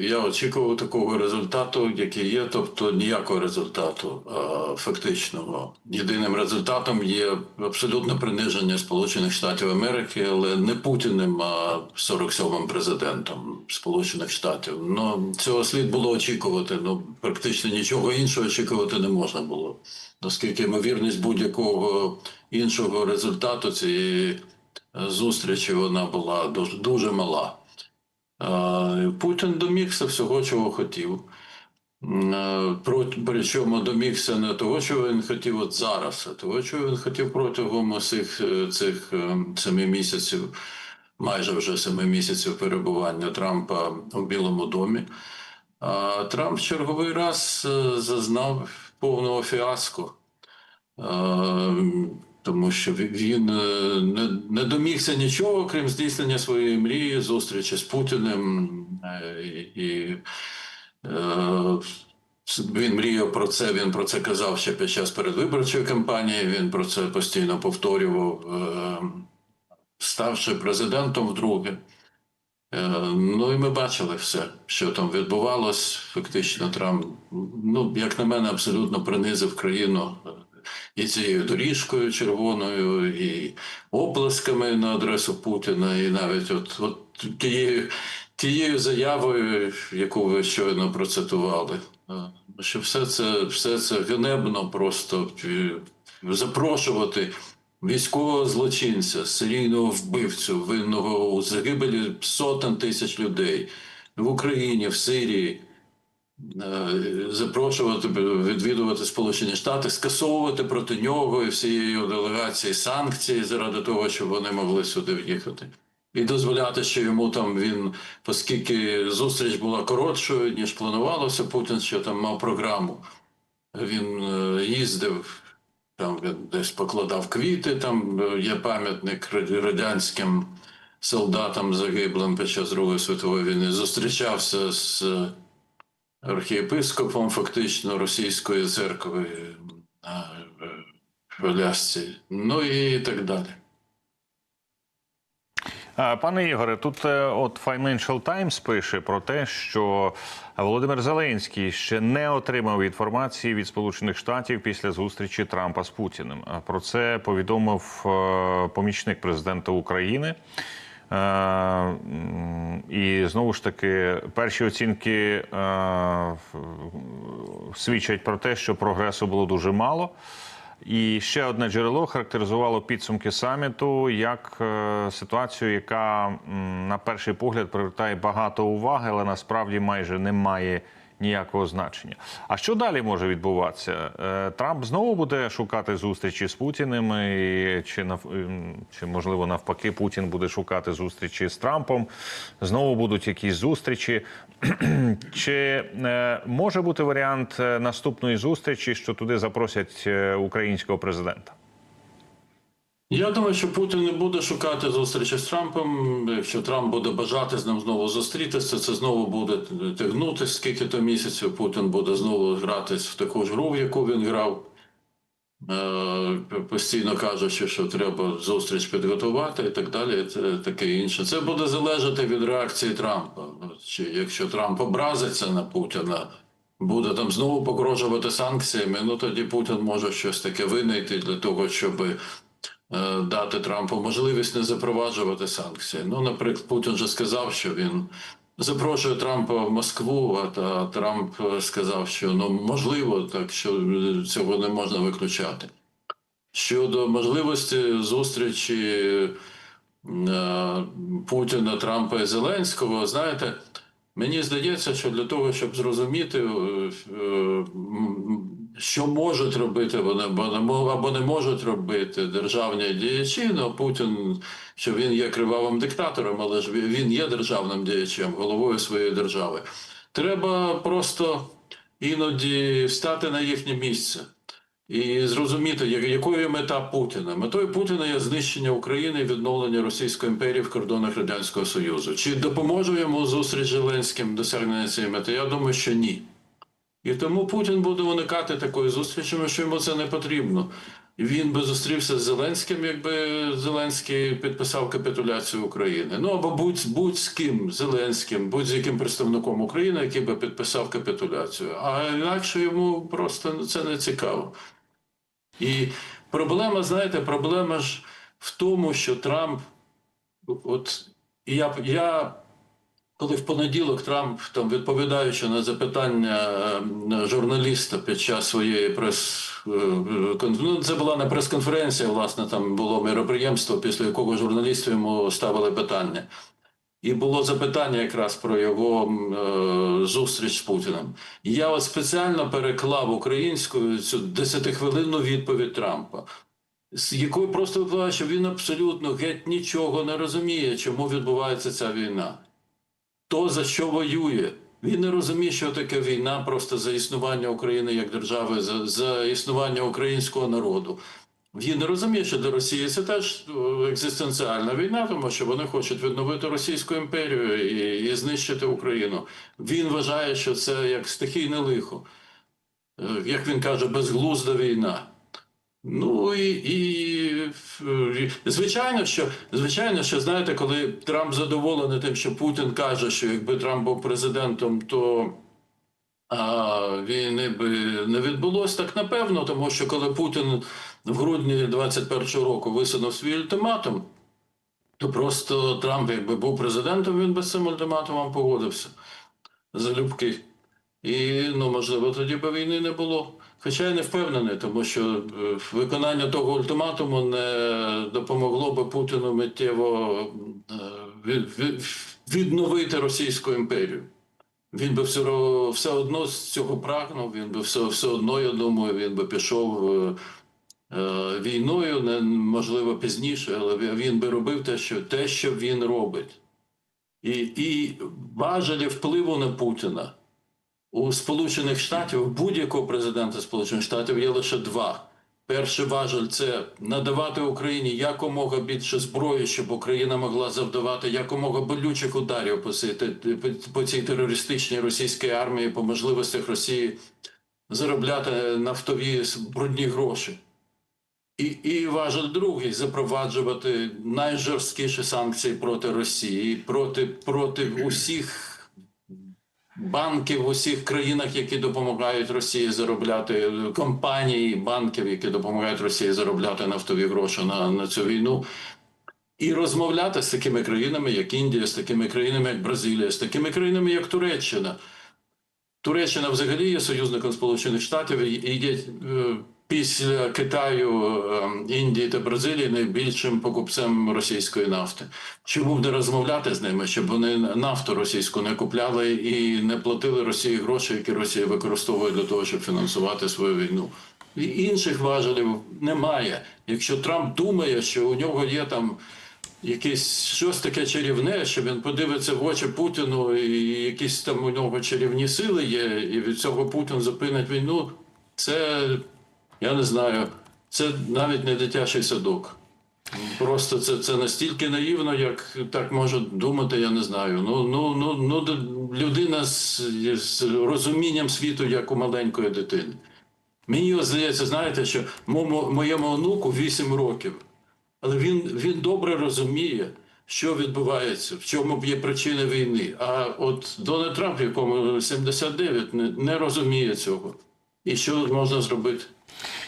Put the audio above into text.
Я очікував такого результату, який є, тобто ніякого результату фактичного. Єдиним результатом є абсолютне приниження Сполучених Штатів Америки, але не Путіним, а 47-м президентом Сполучених Штатів. Ну цього слід було очікувати. Ну практично нічого іншого очікувати не можна було, оскільки ймовірність будь-якого іншого результату цієї е, зустрічі вона була дуже, дуже мала. Путін домігся всього, чого хотів. Причому домігся не того, чого він хотів от зараз, а того, чого він хотів протягом усіх е, цих е, семи місяців, майже вже семи місяців перебування Трампа у Білому домі. Трамп в черговий раз е, зазнав повного фіаско. Тому що він е, не, домігся нічого, крім здійснення своєї мрії, зустрічі з Путіним. е, І, е, він мріяв про це, він про це казав ще під час передвиборчої кампанії, він про це постійно повторював, ставши президентом вдруге. Ну і ми бачили все, що там відбувалось. Фактично, Трамп, ну як на мене, абсолютно принизив країну і цією доріжкою червоною, і оплесками на адресу Путіна, і навіть от, от тією, тією заявою, яку ви щойно процитували. Що все це, все це ганебно просто е, запрошувати військового злочинця, серійного вбивцю, винного у загибелі сотень тисяч людей в Україні, в Сирії. Е, Запрошувати відвідувати Сполучені Штати, скасовувати проти нього і всієї делегації санкції заради того, щоб вони могли сюди в'їхати, і дозволяти, що йому там він, оскільки зустріч була коротшою ніж планувалося, Путін ще там мав програму. Він е, їздив там він десь покладав квіти. Там е, є пам'ятник радянським солдатам загиблим під час Другої світової війни. Зустрічався з архієпископом фактично російської церкви на е, в Алясці. Ну і так далі. Пане Ігоре, тут е, от Financial Times пише про те, що Володимир Зеленський ще не отримав інформації від Сполучених Штатів після зустрічі Трампа з Путіним. Про це повідомив е, помічник президента України. Е, І знову ж таки, перші оцінки е, свідчать про те, що прогресу було дуже мало. І ще одне джерело характеризувало підсумки саміту як е, ситуацію, яка на перший погляд привертає багато уваги, але насправді майже не має ніякого значення. А що далі може відбуватися? Е, Трамп знову буде шукати зустрічі з Путіним, чи нав- чи можливо навпаки Путін буде шукати зустрічі з Трампом? Знову будуть якісь зустрічі. Чи е, може бути варіант е, наступної зустрічі, що туди запросять українського президента? Я думаю, що Путін не буде шукати зустрічі з Трампом. Якщо Трамп буде бажати з ним знову зустрітися, це знову буде тягнутися скільки то місяців. Путін буде знову гратись в таку ж гру, в яку він грав. Е, Постійно кажучи, що треба зустріч підготувати і так далі, і таке інше. Це буде залежати від реакції Трампа. Чи якщо Трамп образиться на Путіна, буде там знову погрожувати санкціями, ну тоді Путін може щось таке винайти для того, щоб дати Трампу можливість не запроваджувати санкції. Ну, наприклад, Путін же сказав, що він запрошує Трампа в Москву, а Трамп е, сказав, що ну можливо, так що е, цього не можна виключати. Щодо можливості зустрічі е, Путіна, Трампа і Зеленського, знаєте, мені здається, що для того, щоб зрозуміти, е, е, що можуть робити вони або не можуть робити державні діячі, ну Путін, що він є кривавим диктатором, але ж він- є державним діячем, головою своєї держави. Треба просто іноді встати на їхнє місце. І зрозуміти, якою мета Путіна. Метою Путіна є знищення України і відновлення Російської імперії в кордонах Радянського Союзу. Чи допоможе йому зустріч з Зеленським досягнення цієї мети? Я думаю, що ні. І тому Путін буде уникати такої зустрічі, що йому це не потрібно. він би зустрівся з Зеленським, якби Зеленський підписав капітуляцію України. Ну або будь, будь з ким Зеленським, будь з яким представником України, який би підписав капітуляцію. А інакше йому просто це не цікаво. І проблема, знаєте, проблема ж в тому, що Трамп, от я, я коли в понеділок Трамп, там відповідаючи на запитання е, журналіста під час своєї прес е, ну, це була не прес-конференція, власне, там було мероприємство, після якого журналісти йому ставили питання. І було запитання якраз про його е, зустріч з Путіним. Я от спеціально переклав українською цю десятихвилинну відповідь Трампа, з якою просто випливає, що він абсолютно геть нічого не розуміє, чому відбувається ця війна. То за що воює. Він не розуміє, що таке війна просто за існування України як держави, за, за існування українського народу. Він не розуміє, що для Росії це теж екзистенціальна війна, тому що вони хочуть відновити Російську імперію і, і знищити Україну. Він вважає, що це як стихійне лихо, Е, як він каже, безглузда війна. Ну і, і, звичайно, що звичайно, що знаєте, коли Трамп задоволений тим, що Путін каже, що якби Трамп був президентом, то а, війни би не відбулось так напевно, тому що коли Путін в грудні 21-го року висунув свій ультиматум, то просто Трамп, якби був президентом, він би з цим ультиматумом погодився залюбки. І ну можливо тоді би війни не було. Хоча я не впевнений, тому що е, виконання того ультиматуму не допомогло би Путіну миттєво е, від- від- відновити Російську імперію. Він би все, все одно з цього прагнув, він би все, все одно, я думаю, він би пішов е, е, війною, не, можливо, пізніше, але він- би робив те, що, те, що він робить. І, і важелі впливу на Путіна у Сполучених Штатів, будь-якого президента Сполучених Штатів є лише два. Перший важель це надавати Україні якомога більше зброї, щоб Україна могла завдавати якомога болючих ударів по цій, терористичній російській армії, по можливостях Росії заробляти нафтові брудні гроші. І, і важель другий запроваджувати найжорсткіші санкції проти Росії, проти, проти усіх банків в усіх країнах, які допомагають Росії заробляти компанії, банків, які допомагають Росії заробляти нафтові гроші на, на цю війну. І розмовляти з такими країнами, як Індія, з такими країнами, як Бразилія, з такими країнами, як Туреччина. Туреччина взагалі є союзником Сполучених Штатів і є е, після Китаю, е, Індії та Бразилії найбільшим покупцем російської нафти. Чому б не розмовляти з ними, щоб вони нафту російську не купляли і не платили Росії гроші, які Росія використовує для того, щоб фінансувати свою війну? І інших важелів немає. Якщо Трамп думає, що у нього є там якесь щось таке чарівне, що він подивиться в очі Путіну, і якісь там у нього чарівні сили є, і від цього Путін зупинить війну. Це я не знаю, це навіть не дитячий садок. Просто це, це настільки наївно, як так можуть думати, я не знаю. Ну, ну, ну, ну людина з, з розумінням світу, як у маленької дитини. Мені здається, знаєте, що моєму, моєму онуку 8 років, але він, він добре розуміє, що відбувається, в чому є причина війни. А от Дональд Трамп, якому 79, не, не розуміє цього. І що можна зробити?